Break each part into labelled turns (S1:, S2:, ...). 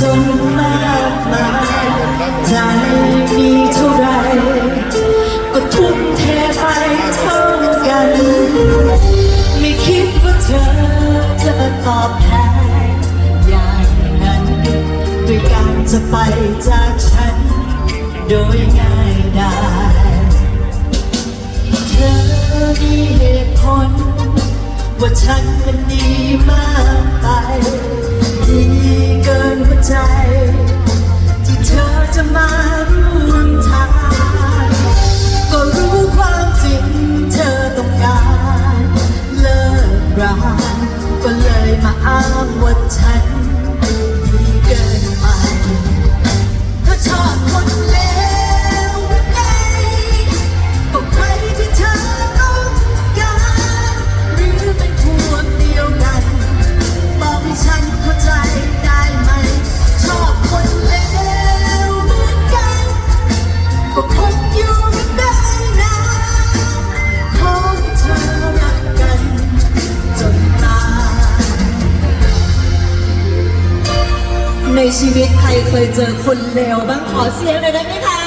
S1: จนมากมายใจมีเท่าไรก็ทุ่มเทไปเท่ากัน ไม่คิดว่าเธอจะตอบแทนอย่างนั้นด้วยการจะไปจากฉัน โดยง่ายดายเธอมีเหตุผลว่าฉันมันดีมากไป นหัวใจ ที่เธอจะมาร่วมทาง ก็รู้ความจริงเธอต้องการเลิกราก็เลยมาอ้างว่าฉัน ชีวิตใครเคยเจอคนเลวบ้างขอเสียงหน่อยได้ไหมคะ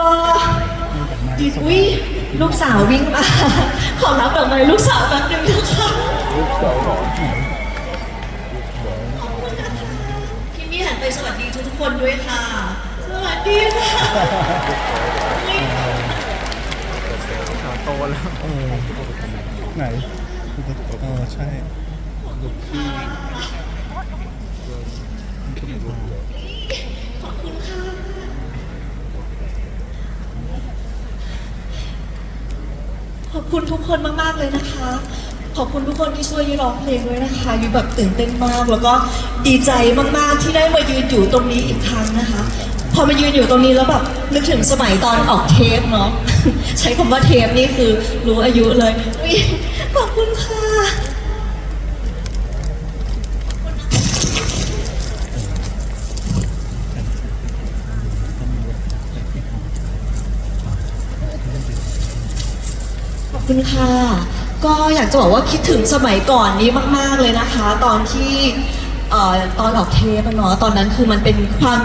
S1: ก็ดีอุ้ยลูกสาววิ่งมา ขอรับดอกไม้ลูกสาวแป๊บนึงนะคะพี่มี่หันไปสวัสดีทุกๆคนด้วยค่ะ สวัสดีค่ะ
S2: โตแล้ว
S3: ไหนเออใช่
S1: ขอบคุณค่ะ ขอบคุณทุกคนมาก ๆ เลยนะคะ ขอบคุณทุกคนที่ช่วยยุ้ยร้องเพลงด้วยนะคะยุ้ยแบบตื่นเต้นมาก แล้วก็ดีใจมากๆที่ได้มายืนอยู่ตรงนี้อีกครั้งนะคะ พอมายืนอยู่ตรงนี้แล้วแบบนึกถึงสมัยตอนออกเทปเนาะใช้คำว่าเทปนี่คือรู้อายุเลยอุ๊ยขอบคุณค่ะ คุณค่ะ ก็อยากจะบอกว่าคิดถึงสมัยก่อนนี้มาก ๆเลยนะคะ ตอนที่เอ่อตอนออกเทปอะเนาะตอนนั้นคือมันเป็นความ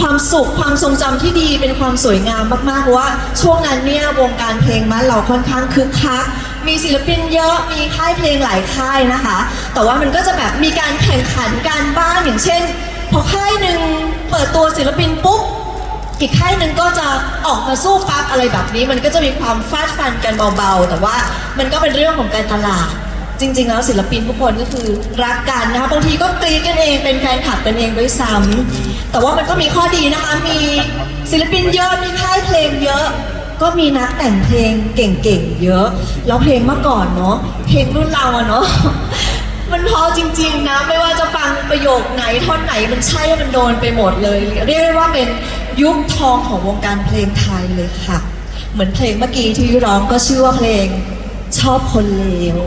S1: ความสุขความทรงจำที่ดีเป็นความสวยงามมากๆเพราะว่า ช่วงนั้นเนี่ยวงการเพลงมันเราค่อนข้างคึกคักมีศิลปินเยอะมีค่ายเพลงหลายค่ายนะคะ แต่ว่ามันก็จะแบบมีการแข่งขันกันบ้างอย่างเช่น พอค่ายหนึ่งเปิดตัวศิลปินปุ๊บ อีกค่ายหนึ่งก็จะออกมาสู้ปั๊บอะไรแบบนี้ มันก็จะมีความฟาดฟันกันเบาๆ แต่ว่ามันก็เป็นเรื่องของการตลาด จริง ๆ แล้วศิลปินทุกคนก็คือรักกันนะคะบางทีก็กรีดกันเองเป็นแฟนคลับกันเองด้วยซ้ำแต่ว่ามันก็มีข้อดีนะคะมีศิลปินเยอะมีค่ายเพลงเยอะก็มีนักแต่งเพลงเก่งๆเยอะ แล้วเพลงเมื่อก่อนเนาะเพลงรุ่นเราอะเนาะ มันพอจริง ๆ นะ ไม่ว่าจะฟังประโยคไหนท่อนไหนมันใช่มันโดนไปหมดเลย เรียกได้ว่าเป็นยุคทองของวงการเพลงไทยเลยค่ะ เหมือนเพลงเมื่อกี้ที่ร้องก็ชื่อว่าเพลงชอบคนเลว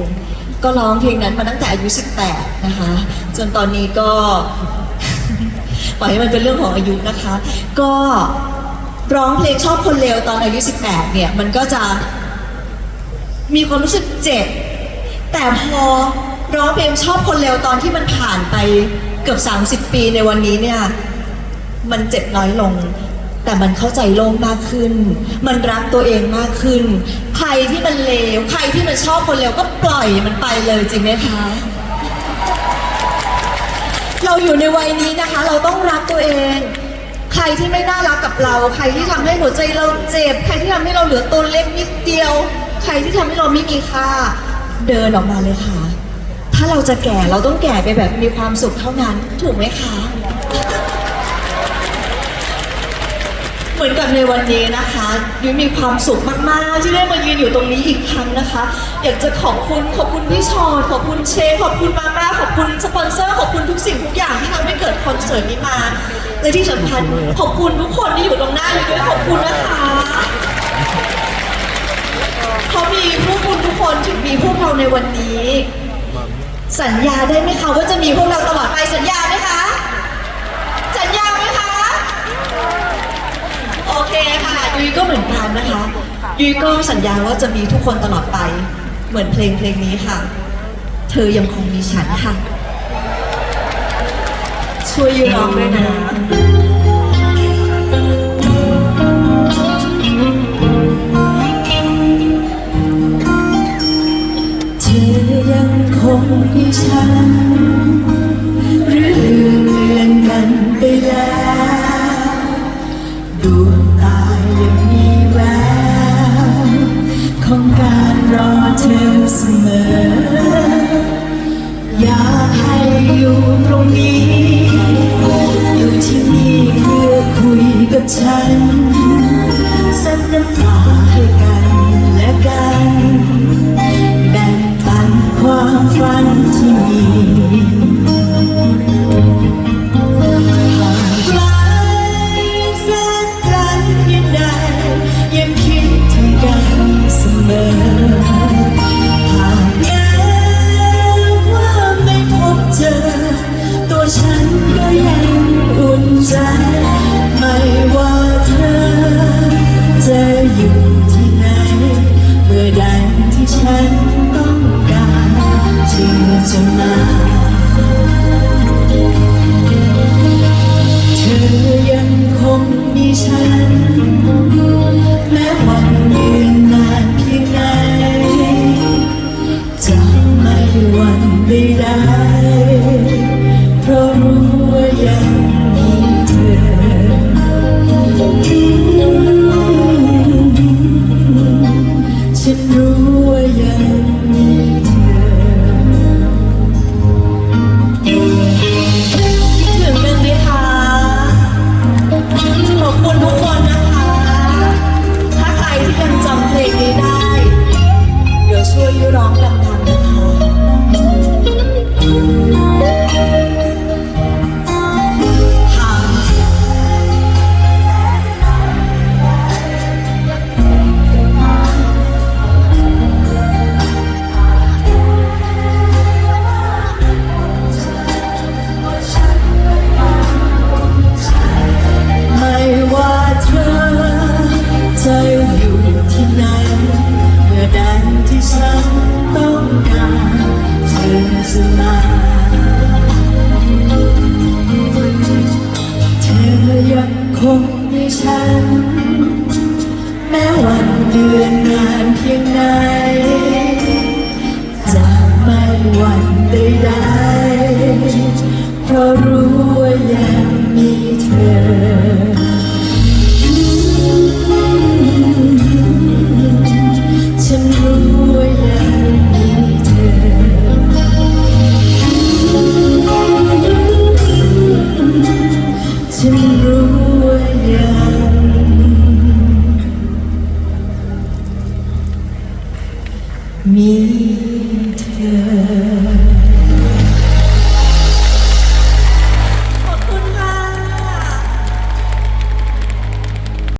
S1: ก็ร้องเพลงนั้นมาตั้งแต่อายุ 18 นะคะ จนตอนนี้ก็ปล่อยให้มันเป็นเรื่องของอายุนะคะ ก็ร้องเพลงชอบคนเลวตอนอายุ 18 เนี่ย มันก็จะมีความรู้สึกเจ็บ แต่พอ ร้องเพลงชอบคนเลวตอนที่มันผ่านไปเกือบ 30 ปีในวันนี้เนี่ย มันเจ็บน้อยลง แต่มันเข้าใจโลกมากขึ้น มันรักตัวเองมากขึ้น ใครที่มันเลว ใครที่มันชอบคนเลวก็ปล่อยมันไปเลยจริงไหมคะเราอยู่ในวัยนี้นะคะ เราต้องรักตัวเอง ใครที่ไม่น่ารักกับเรา ใครที่ทำให้หัวใจเราเจ็บ ใครที่ทำให้เราเหลือตัวเล็กนิดเดียว ใครที่ทำให้เราไม่มีค่า เดินออกมาเลยค่ะ ถ้าเราจะแก่เราต้องแก่ไปแบบมีความสุขเท่านั้น ถูกไหมคะ เหมือนกับในวันนี้นะคะยุ้ยมีความสุขมาก ๆ ที่ได้มายืนอยู่ตรงนี้อีกครั้งนะคะ อยากจะขอบคุณขอบคุณพี่ชอนขอบคุณเชฟขอบคุณมาม่าขอบคุณสปอนเซอร์ขอบคุณทุกสิ่งทุกอย่างที่ทำให้เกิดคอนเสิร์ตนี้มาและที่สำคัญขอบคุณทุกคนที่อยู่ตรงหน้าอยู่ด้วยขอบคุณนะคะเขามีพวกคุณทุกคนถึงมีพวกเราในวันนี้ สัญญาได้ไหมคะว่าจะมีพวกเราตลอดไปสัญญาไหมคะ สัญญาไหมคะ โอเคค่ะยุ้ยก็เหมือนกันนะคะยุ้ยก็สัญญาว่าจะมีทุกคนตลอดไป เหมือนเพลงเพลงนี้ค่ะ เธอยังคงมีฉันค่ะ ช่วยยุ้ยร้องด้วยนะ ความ